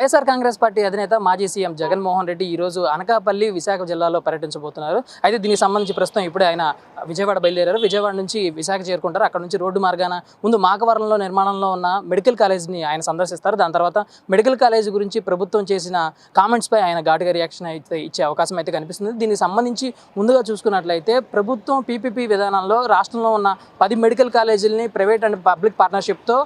YSR Congress party అధినేత మాజీ CM Jaganmohan Reddy ఈ రోజు అనకాపల్లి విశాఖ జిల్లాలో పర్యటించబోతున్నారు. అయితే దీనికి సంబంధించి ప్రస్తుతం ఇప్పుడే ఆయన విజయవాడ బయలుదేరారు. విజయవాడ నుంచి విశాఖ చేరుకుంటారు. అక్కడ నుంచి రోడ్డు మార్గాన ముందు మాకవరంలో నిర్మాణంలో ఉన్న మెడికల్ కాలేజ్ని ఆయన సందర్శిస్తారు. దాని తర్వాత మెడికల్ కాలేజ్ గురించి ప్రభుత్వం చేసిన కామెంట్స్ పై ఆయన ఘాటుగా రియాక్షన్ అయితే ఇచ్చే అవకాశం అయితే కనిపిస్తుంది. దీనికి సంబంధించి ముందుగా చూసుకున్నట్లయితే ప్రభుత్వం పీపీపీ విధానంలో రాష్ట్రంలో ఉన్న పది మెడికల్ కాలేజీలని ప్రైవేట్ అండ్ పబ్లిక్ పార్ట్నర్షిప్తో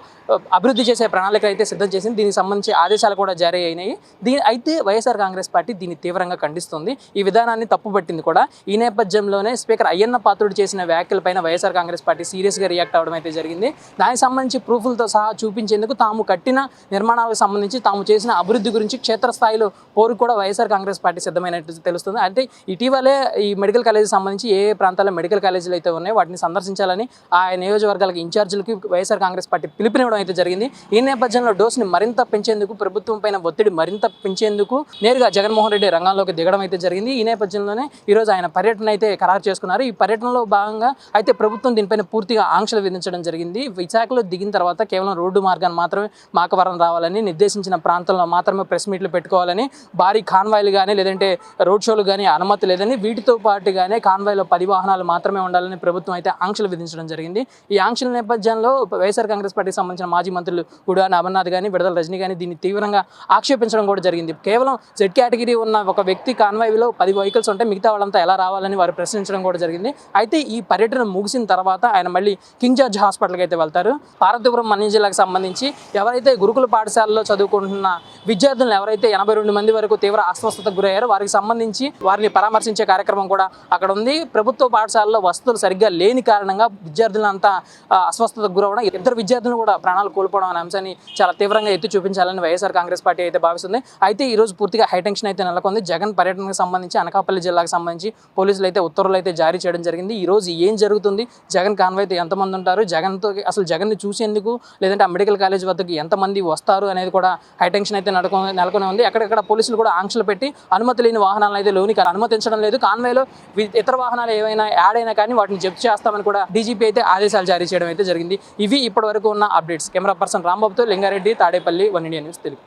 అభివృద్ధి చేసే ప్రణాళిక అయితే సిద్ధం చేసింది. దీనికి సంబంధించి ఆదేశాలు కూడా జారీ అయినాయి. దీని అయితే వైఎస్ఆర్ కాంగ్రెస్ పార్టీ దీన్ని తీవ్రంగా ఖండిస్తుంది. ఈ విధానాన్ని తప్పుపట్టింది కూడా. ఈ నేపథ్యంలోనే స్పీకర్ అయ్యన్న పాత్రుడు చేసిన వ్యాఖ్యలపైన వైఎస్ఆర్ కాంగ్రెస్ పార్టీ సీరియస్గా రియాక్ట్ అవ్వడం అయితే జరిగింది. దానికి సంబంధించి ప్రూఫ్లతో సహా చూపించేందుకు తాము కట్టిన నిర్మాణాలకు సంబంధించి తాము చేసిన అభివృద్ధి గురించి క్షేత్రస్థాయిలో పోరు కూడా వైఎస్ఆర్ కాంగ్రెస్ పార్టీ సిద్ధమైనట్టు తెలుస్తుంది. అంటే ఇటీవలే ఈ మెడికల్ కాలేజీ సంబంధించి ఏ ఏ ప్రాంతాల్లో మెడికల్ కాలేజీలు అయితే ఉన్నాయో వాటిని సందర్శించాలని ఆ నియోజకవర్గాలకు ఇన్ఛార్జీలకి వైఎస్ఆర్ కాంగ్రెస్ పార్టీ పిలుపునివ్వడం అయితే జరిగింది. ఈ నేపథ్యంలో డోస్ని మరింత పెంచేందుకు ప్రభుత్వం పైన ఒత్తిడి మరింత పెంచేందుకు నేరుగా జగన్మోహన్ రెడ్డి రంగంలోకి దిగడం అయితే జరిగింది. ఈ నేపథ్యంలోనే ఈరోజు ఆయన పర్యటన అయితే ఖరారు చేసుకున్నారు. ఈ పర్యటనలో భాగంగా అయితే ప్రభుత్వం దీనిపైన పూర్తిగా ఆంక్షలు విధించడం జరిగింది. విశాఖలో దిగిన తర్వాత కేవలం రోడ్డు మార్గాన్ని మాత్రమే మాకవరం రావాలని నిర్దేశించిన ప్రాంతంలో మాత్రమే ప్రెస్ మీట్లు పెట్టుకోవాలని భారీ కాన్వాయ్లు కానీ లేదంటే రోడ్ షోలు కానీ అనుమతి లేదని వీటితో పాటుగానే కాన్వాయ్లో పది వాహనాలు మాత్రమే ఉండాలని ప్రభుత్వం అయితే ఆంక్షలు విధించడం జరిగింది. ఈ ఆంక్షల నేపథ్యంలో వైఎస్ఆర్ కాంగ్రెస్ పార్టీకి సంబంధించిన మాజీ మంత్రులు కూడా అమర్నాథ్ కానీ విడదల రజనీ కానీ దీన్ని తీవ్రంగా ఆక్షేపించడం కూడా జరిగింది. కేవలం జెడ్ కేటగిరీ ఉన్న ఒక వ్యక్తి కాన్వాయ్లో పది వెహికల్స్ ఉంటే మిగతా వాళ్ళంతా ఎలా రావాలని వారు ప్రశ్నించడం కూడా జరిగింది. అయితే ఈ పర్యటన ముగిసిన తర్వాత ఆయన మళ్ళీ కింగ్ జార్జ్ హాస్పిటల్కి అయితే వెళ్తారు. పార్వతీపురం మన్య జిల్లాకు సంబంధించి ఎవరైతే గురుకుల పాఠశాలలో చదువుకుంటున్న విద్యార్థులను ఎవరైతే ఎనభై రెండు మంది వరకు తీవ్ర అస్వస్థతకు గురయ్యారో వారికి సంబంధించి వారిని పరామర్శించే కార్యక్రమం కూడా అక్కడ ఉంది. ప్రభుత్వ పాఠశాలలో వసతులు సరిగ్గా లేని కారణంగా విద్యార్థులంతా ఆ, అస్వస్థతకు గురవడం ఇద్దరు విద్యార్థులు కూడా ప్రాణాలు కోల్పోవడం అనే అంశాన్ని చాలా తీవ్రంగా ఎత్తి చూపించాలని వైఎస్ఆర్ కాంగ్రెస్ పార్టీ అయితే భావిస్తుంది. అయితే ఈ రోజు పూర్తిగా హైటెన్షన్ అయితే నెలకొంది. జగన్ పర్యటనకు సంబంధించి అనకాపల్లి జిల్లాకు సంబంధించి పోలీసులు అయితే ఉత్తర్వులు అయితే జారీ చేయడం జరిగింది. ఈ రోజు ఏం జరుగుతుంది? జగన్ కాన్వాయ్ అయితే ఎంతమంది ఉంటారు? జగన్తో అసలు జగన్ని చూసేందుకు లేదంటే ఆ మెడికల్ కాలేజ్ వద్దకు ఎంతమంది వస్తారు అనేది కూడా హైటెన్షన్ అయితే నెలకొ నెలకొని ఉంది. అక్కడక్కడ పోలీసులు కూడా ఆంక్షలు పెట్టి అనుమతి లేని వాహనాలను అయితే లోనికి అనుమతించడం లేదు. కాన్వేలో వి- ఇతర వాహనాలు ఏవైనా యాడ్ అయినా కానీ వాటిని జప్తు చేస్తామని కూడా డీజీపీ అయితే ఆదేశాలు జారీ చేయడం అయితే జరిగింది. ఇవి ఇప్పటి వరకు ఉన్న updates camera person రాంబాబుతో Lingareddy Tadepalli one India news Telugu.